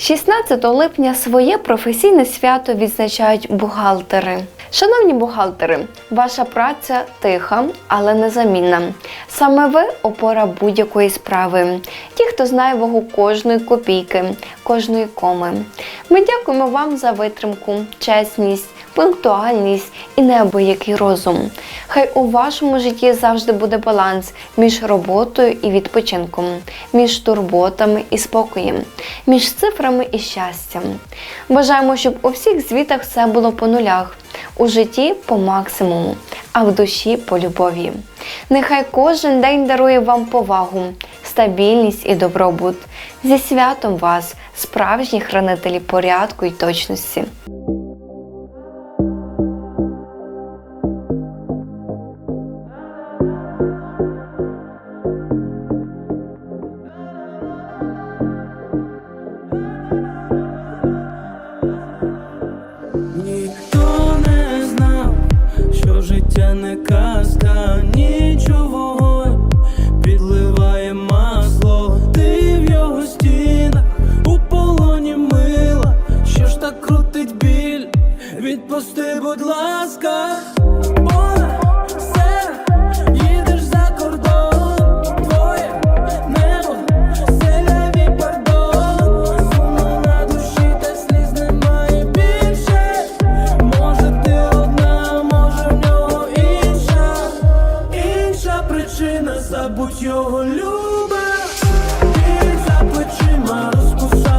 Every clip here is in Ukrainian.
16 липня своє професійне свято відзначають бухгалтери. Шановні бухгалтери, ваша праця тиха, але незамінна. Саме ви опора будь-якої справи. Ті, хто знає вагу кожної копійки, кожної коми. Ми дякуємо вам за витримку, чесність, пунктуальність і неабиякий розум. Хай у вашому житті завжди буде баланс між роботою і відпочинком, між турботами і спокоєм, між цифрами і щастям. Бажаємо, щоб у всіх звітах все було по нулях, у житті по максимуму, а в душі по любові. Нехай кожен день дарує вам повагу, стабільність і добробут. Зі святом вас, справжні хранителі порядку і точності. Інша, інша причина, забудь його любе, Біль за плечима розкусала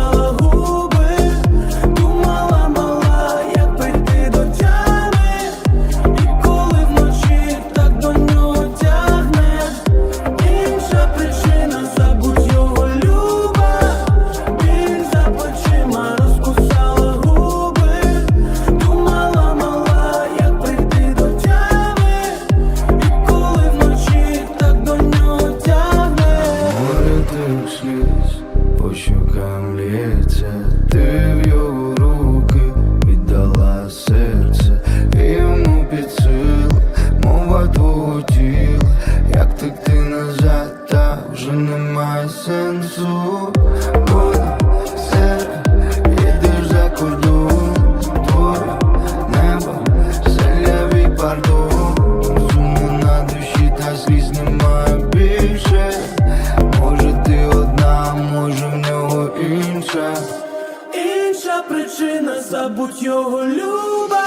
інша. Причина, забудь його люба,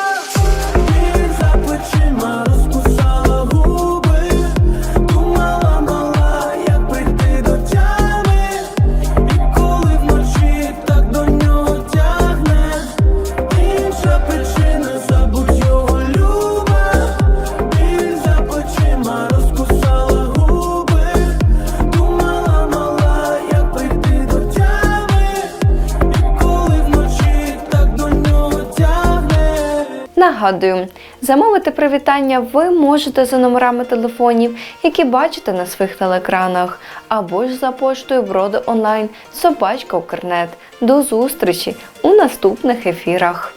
він за плечима розкусала Нагадую, замовити привітання ви можете за номерами телефонів, які бачите на своїх телеекранах, або ж за поштою броди онлайн собачка Укрнет. До зустрічі у наступних ефірах.